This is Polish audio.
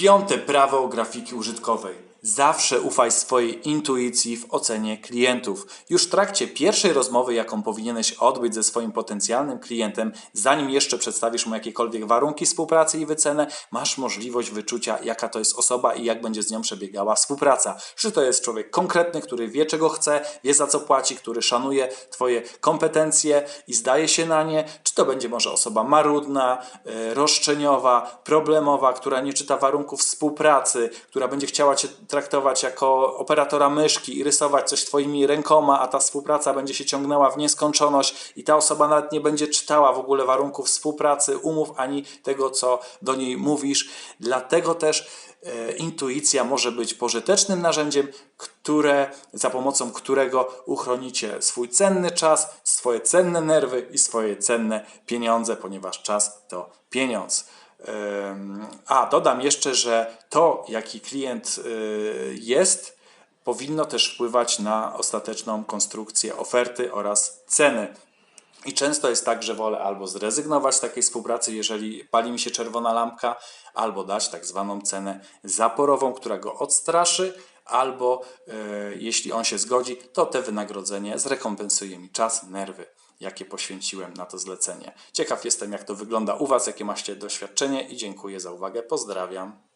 Piąte prawo grafiki użytkowej. Zawsze ufaj swojej intuicji w ocenie klientów. Już w trakcie pierwszej rozmowy, jaką powinieneś odbyć ze swoim potencjalnym klientem, zanim jeszcze przedstawisz mu jakiekolwiek warunki współpracy i wycenę, masz możliwość wyczucia, jaka to jest osoba i jak będzie z nią przebiegała współpraca. Czy to jest człowiek konkretny, który wie, czego chce, wie za co płaci, który szanuje Twoje kompetencje i zdaje się na nie, czy to będzie może osoba marudna, e, roszczeniowa, problemowa, która nie czyta warunków współpracy, która będzie chciała Cię traktować jako operatora myszki i rysować coś Twoimi rękoma, a ta współpraca będzie się ciągnęła w nieskończoność i ta osoba nawet nie będzie czytała w ogóle warunków współpracy, umów, ani tego, co do niej mówisz. Dlatego też e, intuicja może być pożytecznym narzędziem, które, za pomocą którego uchronicie swój cenny czas, swoje cenne nerwy i swoje cenne pieniądze, ponieważ czas to pieniądz. A, dodam jeszcze, że to, jaki klient y, jest, powinno też wpływać na ostateczną konstrukcję oferty oraz ceny. I często jest tak, że wolę albo zrezygnować z takiej współpracy, jeżeli pali mi się czerwona lampka, albo dać tak zwaną cenę zaporową, która go odstraszy, albo e, jeśli on się zgodzi, to te wynagrodzenie zrekompensuje mi czas, nerwy, jakie poświęciłem na to zlecenie. Ciekaw jestem, jak to wygląda u Was, jakie macie doświadczenie i dziękuję za uwagę. Pozdrawiam.